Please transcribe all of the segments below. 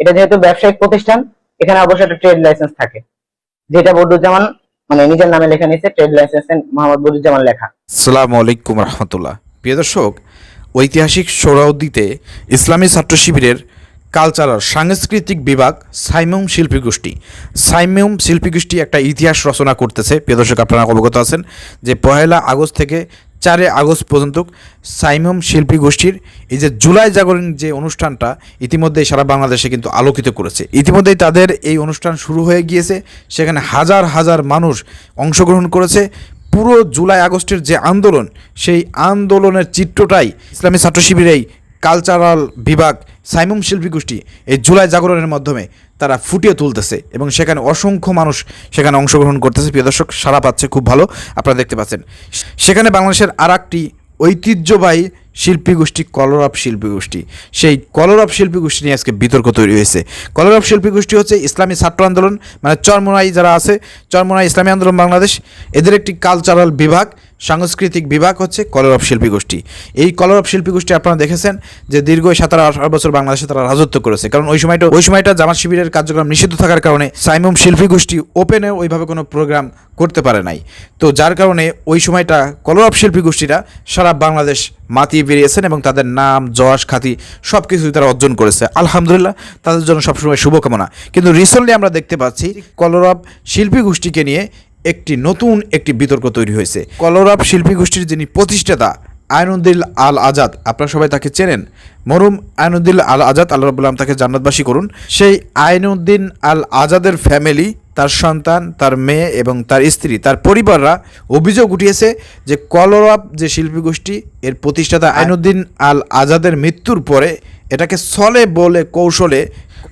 এটা যেহেতু ব্যবসায়িক প্রতিষ্ঠান, এখানে অবশ্যই একটা ট্রেড লাইসেন্স থাকে। যেটা বদরুজ্জামান মানে নিজের নামে লেখা নিয়েছে ট্রেড লাইসেন্স মোহাম্মদ বদরুজ্জামান লেখা। সালামু আলাইকুম রহমতুল্লাহ। প্রিয় দর্শক, ঐতিহাসিক সোহরাউদ্দিতে ইসলামী ছাত্র শিবিরের কালচারাল সাংস্কৃতিক বিভাগ সাইমুম শিল্পী গোষ্ঠী। সাইমুম শিল্পী গোষ্ঠী একটা ইতিহাস রচনা করতেছে। প্রিয় দর্শক, আপনারা অবগত আছেন যে পহেলা আগস্ট থেকে চারে আগস্ট পর্যন্ত সাইমুম শিল্পী গোষ্ঠীর এই যে জুলাই জাগরণ যে অনুষ্ঠানটা ইতিমধ্যে সারা বাংলাদেশে কিন্তু আলোকিত করেছে। ইতিমধ্যেই তাদের এই অনুষ্ঠান শুরু হয়ে গিয়েছে, সেখানে হাজার হাজার মানুষ অংশগ্রহণ করেছে। পুরো জুলাই আগস্টের যে আন্দোলন, সেই আন্দোলনের চিত্রটাই ইসলামী ছাত্র শিবির এই কালচারাল বিভাগ সাইমুম শিল্পী গোষ্ঠী এই জুলাই জাগরণের মাধ্যমে তারা ফুটিয়ে তুলতেছে এবং সেখানে অসংখ্য মানুষ সেখানে অংশগ্রহণ করতেছে। প্রিয় দর্শক, সারা পাচ্ছে খুব ভালো, আপনারা দেখতে পাচ্ছেন। সেখানে বাংলাদেশের আর একটি ঐতিহ্যবাহী শিল্পী গোষ্ঠী কলরব শিল্পী গোষ্ঠী। সেই কলরব শিল্পী গোষ্ঠী নিয়ে আজকে বিতর্ক তৈরি হয়েছে। কলরব শিল্পী গোষ্ঠী হচ্ছে ইসলামী ছাত্র আন্দোলন মানে চরমোনাই যারা আছে, চরমোনাই ইসলামী আন্দোলন বাংলাদেশ। এদের একটি কালচারাল বিভাগ সাংস্কৃতিক বিভাগ হচ্ছে কলরব শিল্পী গোষ্ঠী। এই কলরব শিল্পী গোষ্ঠী আপনারা দেখেছেন যে দীর্ঘ সতেরো আঠারো বছর বাংলাদেশে তারা রাজত্ব করেছে। কারণ ওই সময়টা ওই সময়টা জামাত শিবিরের কার্যক্রম নিষিদ্ধ থাকার কারণে সাইমুম শিল্পী গোষ্ঠী ওপেনে ওইভাবে কোনো প্রোগ্রাম করতে পারে নাই। তো যার কারণে ওই সময়টা কলরব শিল্পী গোষ্ঠীরা সারা বাংলাদেশ মাতিয়ে বেরিয়েছেন এবং তাদের নাম, যশ খ্যাতি সব কিছুই তারা অর্জন করেছে। আলহামদুলিল্লাহ, তাদের জন্য সবসময় শুভকামনা। কিন্তু রিসেন্টলি আমরা দেখতে পাচ্ছি কলরব শিল্পী গোষ্ঠীকে নিয়ে একটি নতুন একটি বিতর্ক তৈরি হয়েছে। কলরব শিল্পী গোষ্ঠীর যিনি প্রতিষ্ঠাতা আইনুদ্দিল আল আজাদ, আপনারা সবাই তাকে চেনেন। মরুম আইনুদ্দিল আল আজাদ, আল্লাহ রবুল্লাম তাকে জান্নাতবাসী করুন। সেই আইনুদ্দিন আল আজাদের ফ্যামিলি তার সন্তান, তার মেয়ে এবং তার স্ত্রী, তার পরিবাররা অভিযোগ উঠিয়েছে যে কলরব যে শিল্পী গোষ্ঠী, এর প্রতিষ্ঠাতা আইনুদ্দিন আল আজাদের মৃত্যুর পরে এটাকে ছলে বলে কৌশলে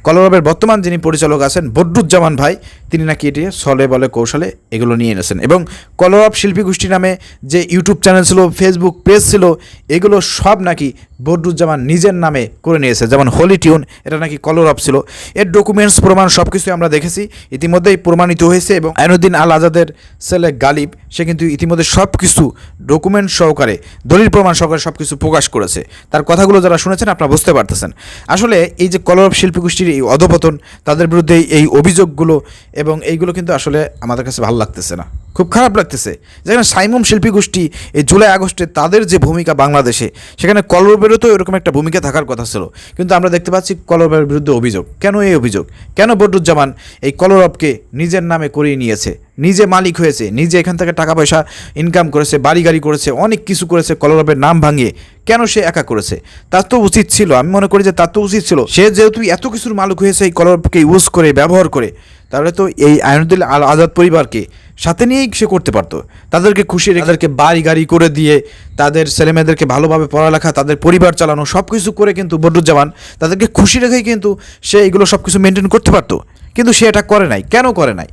কলরবের বর্তমান যিনি পরিচালক আছেন বদরুজ্জামান ভাই, তিনি নাকি এটি সলে বলে কৌশলে এগুলো নিয়ে এনেছেন। এবং কলরব শিল্পী গোষ্ঠী নামে যে ইউটিউব চ্যানেল ছিল, ফেসবুক পেজ ছিল, এগুলো সব নাকি বদরুজ্জামান নিজের নামে করে নিয়েছে। যেমন হোলি টিউন, এটা নাকি কলরব ছিল। এর ডকুমেন্টস, প্রমাণ সব কিছুই আমরা দেখেছি। ইতিমধ্যেই প্রমাণিত হয়েছে এবং আইনুদ্দিন আল আজাদের ছেলে গালিব, সে কিন্তু ইতিমধ্যে সব কিছু ডকুমেন্ট সহকারে, দলিল প্রমাণ সহকারে সব কিছু প্রকাশ করেছে। তার কথাগুলো যারা শুনেছেন, আপনারা বুঝতে পারতেছেন। আসলে এই যে কলরব শিল্পী গোষ্ঠীর এই অধপতন, তাদের বিরুদ্ধে এই অভিযোগগুলো এবং এইগুলো কিন্তু আসলে আমাদের কাছে ভালো লাগতেছে না। খুব খারাপ লাগতেছে। যেখানে সাইমুম শিল্পী গোষ্ঠী এই জুলাই, আগস্টে তাদের যে ভূমিকা বাংলাদেশে, সেখানে কলরবেরও তো এরকম একটা ভূমিকা থাকার কথা ছিল। কিন্তু আমরা দেখতে পাচ্ছি কলরবের বিরুদ্ধে অভিযোগ। কেন এই অভিযোগ? কেন বদরুজ্জামান এই কলরবকে নিজের নামে করিয়ে নিয়েছে? নিজে মালিক হয়েছে, নিজে এখান থেকে টাকা পয়সা ইনকাম করেছে বাড়ি গাড়ি করেছে, অনেক কিছু করেছে, কলরবের নাম ভাঙিয়ে। কেন সে একা করেছে? তার তো উচিত ছিল, আমি মনে করি যে তার তো উচিত ছিল। সে যেহেতু এত কিছুর মালিক হয়েছে এই কলরবকে ইউজ করে, ব্যবহার করে, তাহলে তো এই আইনুদ্দিল আল আজাদ পরিবারকে সাথে নিয়েই সে করতে পারতো। তাদেরকে খুশি তাদেরকে বাড়ি গাড়ি করে দিয়ে, তাদের ছেলেমেয়েদেরকে ভালোভাবে পড়ালেখা, তাদের পরিবার চালানো সব কিছু করে কিন্তু বদরুজ্জামান তাদেরকে খুশি রেখেই কিন্তু সে এগুলো সব কিছু মেনটেন করতে পারতো। কিন্তু সে এটা করে নাই। কেন করে নাই?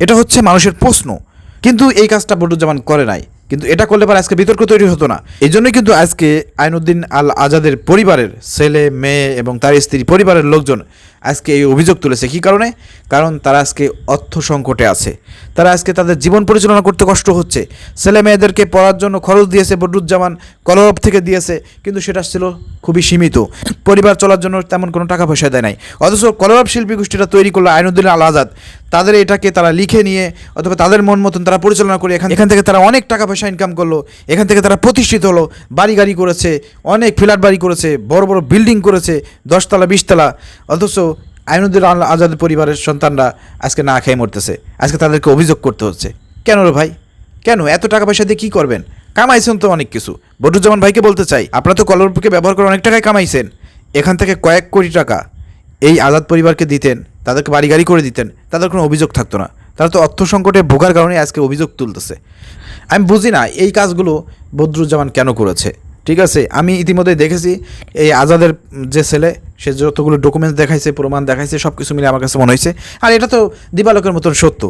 এটা হচ্ছে মানুষের প্রশ্ন। কিন্তু এই কাজটা বদরুজ্জামান করে নাই। কিন্তু এটা করলে পরে আজকে বিতর্ক তৈরি হতো না। এই জন্যই কিন্তু আজকে আইনুদ্দিন আল আজাদের পরিবারের ছেলে, মেয়ে এবং তার স্ত্রী, পরিবারের লোকজন আজকে এই অভিযোগ তুলেছে। কী কারণে? কারণ তারা আজকে অর্থ সংকটে আছে। তারা আজকে তাদের জীবন পরিচালনা করতে কষ্ট হচ্ছে। ছেলে মেয়েদেরকে পড়ার জন্য খরচ দিয়েছে বদরুজ্জামান, কলরব থেকে দিয়েছে, কিন্তু সেটা ছিল খুবই সীমিত। পরিবার চলার জন্য তেমন কোনো টাকা পয়সা দেয় নাই। অথচ কলরব শিল্পী গোষ্ঠীটা তৈরি করল আইনুদ্দিন আল আজাদ তাদের এটাকে তারা লিখে নিয়ে অথবা তাদের মন মতন তারা পরিচালনা করে এখান এখান থেকে তারা অনেক টাকা পয়সা ইনকাম করল। এখান থেকে তারা প্রতিষ্ঠিত হলো, বাড়ি গাড়ি করেছে, অনেক ফ্ল্যাট বাড়ি করেছে, বড় বড় বিল্ডিং করেছে, দশতলা, বিশতলা। অথচ আইনুদ্দিন আজাদ পরিবারের সন্তানরা আজকে না খেয়ে মরতেছে। আজকে তাদেরকে অভিযোগ করতে হচ্ছে। কেন রে ভাই? কেন? এত টাকা পয়সা দিয়ে কী করবেন? কামাইছেন তো অনেক কিছু। বদরুজ্জামান ভাইকে বলতে চাই, আপনারা তো কলরবকে ব্যবহার করে অনেক টাকায় কামাইছেন। এখান থেকে কয়েক কোটি টাকা। এই আজাদ পরিবারকে দিতেন, তাদেরকে বাড়ি গাড়ি করে দিতেন, তাদের কোনো অভিযোগ থাকতো না। তারা তো অর্থ সংকটে ভোগার কারণে আজকে অভিযোগ তুলতেছে। আমি বুঝি না এই কাজগুলো বদরুজ্জামান কেন করেছে। ঠিক আছে, আমি ইতিমধ্যে দেখেছি, এই আজাদের যে ছেলে, সে যতগুলো ডকুমেন্টস দেখাইছে, প্রমাণ দেখাইছে সব কিছু মিলে আমার কাছে মনে হয়েছে। আর এটা তো দিবালকের মতন সত্য।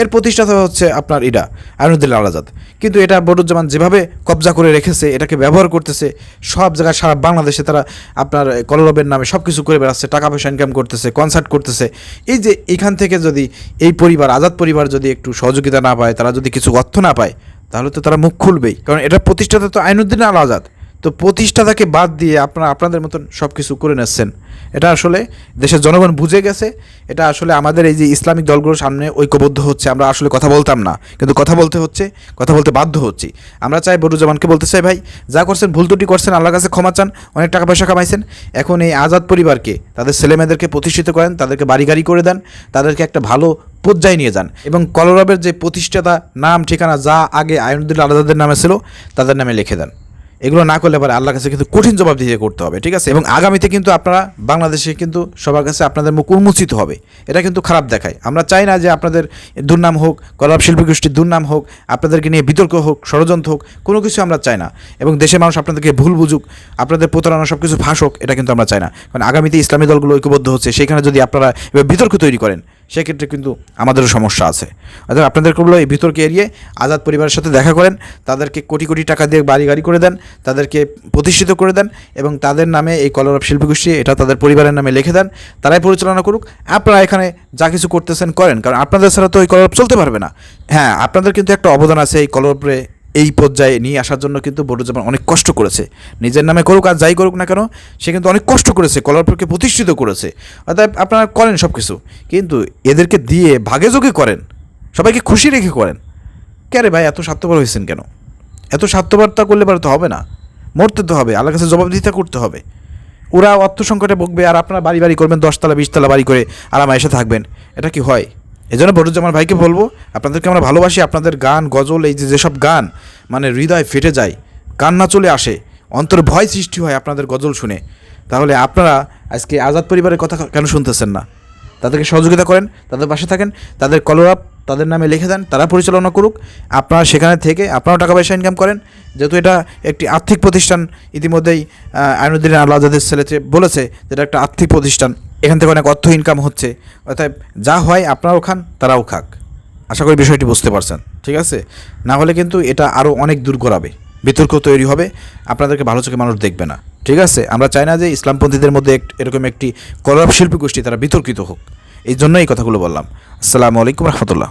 এর প্রতিষ্ঠাতা হচ্ছে আপনার ইডা আইনুদ্দিল্লা আজাদ কিন্তু এটা বদরুজ্জামান যেভাবে কবজা করে রেখেছে, এটাকে ব্যবহার করতেছে, সব জায়গায় সারা বাংলাদেশে তারা আপনার কলরবের নামে সব কিছু করে বেড়াচ্ছে টাকা পয়সা ইনকাম করতেছে কনসার্ট করতেছে। এই যে এখান থেকে যদি এই পরিবার, আজাদ পরিবার যদি একটু সহযোগিতা না পায়, তারা যদি কিছু অর্থ না পায়, তাহলে তো তারা মুখ খুলবেই। কারণ এটা প্রতিষ্ঠাতা তো আইনুদ্দিন আল আজাদ তো প্রতিষ্ঠাতাকে বাদ দিয়ে আপনারা আপনাদের মতন সব কিছু করে নিচ্ছেন। এটা আসলে দেশের জনগণ বুঝে গেছে, এটা আসলে আমাদের এই যে ইসলামিক দলগুলোর সামনে ঐক্যবদ্ধ হচ্ছে, আমরা আসলে কথা বলতাম না। কিন্তু কথা বলতে হচ্ছে, কথা বলতে বাধ্য হচ্ছি। আমরা চাই বড়ুজ্জামানকে বলতে চাই, ভাই, যা করছেন, ভুল ত্রুটি করছেন, আল্লাহর কাছে ক্ষমা চান, অনেক টাকা পয়সা কামাইছেন। এখন এই আজাদ পরিবারকে, তাদের ছেলেমেয়েদেরকে প্রতিষ্ঠিত করেন, তাদেরকে বাড়ি গাড়ি করে দেন, তাদেরকে একটা ভালো পর্যায়ে নিয়ে যান। এবং কলরবের যে প্রতিষ্ঠাতা নাম, ঠিকানা, যা আগে আইনুদ্দিন আলাদাদের নামে ছিল, তাদের নামে লিখে দেন। এগুলো না করলে পরে আল্লাহর কাছে কিন্তু কঠিন জবাব দিয়ে করতে হবে, ঠিক আছে? এবং আগামীতে কিন্তু আপনারা বাংলাদেশে কিন্তু সবার কাছে আপনাদের মুখ উন্মোচিত হবে। এটা কিন্তু খারাপ দেখায়। আমরা চাই না যে আপনাদের দুর্নাম হোক, কলাপ শিল্পী গোষ্ঠীর দুর্নাম হোক, আপনাদেরকে নিয়ে বিতর্ক হোক, ষড়যন্ত্র হোক, কোনো কিছু আমরা চাই না। এবং দেশের মানুষ আপনাদেরকে ভুল বুঝুক, আপনাদের প্রতারণা সব কিছু ফাঁস হোক, এটা কিন্তু আমরা চাই না। কারণ আগামীতে ইসলামী দলগুলো ঐক্যবদ্ধ হচ্ছে, সেখানে যদি আপনারা বিতর্ক তৈরি করেন সেক্ষেত্রে কিন্তু আমাদেরও সমস্যা আছে। অর্থাৎ আপনাদেরকে বলল এই বিতর্কে এড়িয়ে আজাদ পরিবারের সাথে দেখা করেন, তাদেরকে কোটি কোটি টাকা দিয়ে বাড়ি গাড়ি করে দেন, তাদেরকে প্রতিষ্ঠিত করে দেন এবং তাদের নামে এই কলরব শিল্পী গোষ্ঠী এটা তাদের পরিবারের নামে লিখে দেন, তারাই পরিচালনা করুক। আপনারা এখানে যা কিছু করতেছেন করেন, কারণ আপনাদের ছাড়া তো এই কলরব চলতে পারবে না। হ্যাঁ আপনাদের কিন্তু একটা অবদান আছে এই কলরবে এই পর্যায়ে নিয়ে আসার জন্য কিন্তু বড়ুজ্জামান অনেক কষ্ট করেছে। নিজের নামে করুক আর যাই করুক না কেন, সে কিন্তু অনেক কষ্ট করেছে, কলারপুরকে প্রতিষ্ঠিত করেছে। অর্থাৎ আপনারা করেন সব কিছু কিন্তু এদেরকে দিয়ে ভাগে যোগে করেন, সবাইকে খুশি রেখে করেন। কে রে ভাই, এত স্বার্থপর হয়েছেন কেন? এত স্বার্থপরতা করলে পারে তো হবে না। মরতে তো হবে, আল্লাহর কাছে জবাবদিহিতা করতে হবে। ওরা অর্থ সংকটে ভুগবে আর আপনারা বাড়ি বাড়ি করবেন, দশতলা, বিশতলা বাড়ি করে আরামে এসে থাকবেন। এটা কি হয়? এই জন্য বড়ুজ্জামান ভাইকে বলব, আপনাদেরকে আমরা ভালোবাসি, আপনাদের গান, গজল, এই যে যেসব গান মানে হৃদয় ফেটে যায় কান্না চলে আসে, অন্তর ভয় সৃষ্টি হয় আপনাদের গজল শুনে, তাহলে আপনারা আজকে আজাদ পরিবারের কথা কেন শুনতেছেন না? তাদেরকে সহযোগিতা করেন, তাদের পাশে থাকেন, তাদের কলরাপ তাদের নামে লিখে দেন, তারা পরিচালনা করুক, আপনারা সেখানে থেকে আপনারাও টাকা পয়সা ইনকাম করেন, যেহেতু এটা একটি আর্থিক প্রতিষ্ঠান, ইতিমধ্যেই আইনুদ্দিন আল্লাহ আজাদের ছেলেতে বলেছে যেটা একটা আর্থিক প্রতিষ্ঠান। এখান থেকে অনেক অর্থ ইনকাম হচ্ছে। অর্থাৎ যা হয় আপনারাও খান, তারাও খাক। আশা করি বিষয়টি বুঝতে পারছেন, ঠিক আছে? না হলে কিন্তু এটা আরও অনেক দূর করাবে বিতর্ক তৈরি হবে, আপনাদেরকে ভালো চোখে মানুষ দেখবে না, ঠিক আছে? আমরা চাই না যে ইসলামপন্থীদের মধ্যে এরকম একটি কলাপ শিল্পী গোষ্ঠী তারা বিতর্কিত হোক। এই জন্য এই কথাগুলো বললাম। আসসালামু আলাইকুম রহমতুল্লাহ।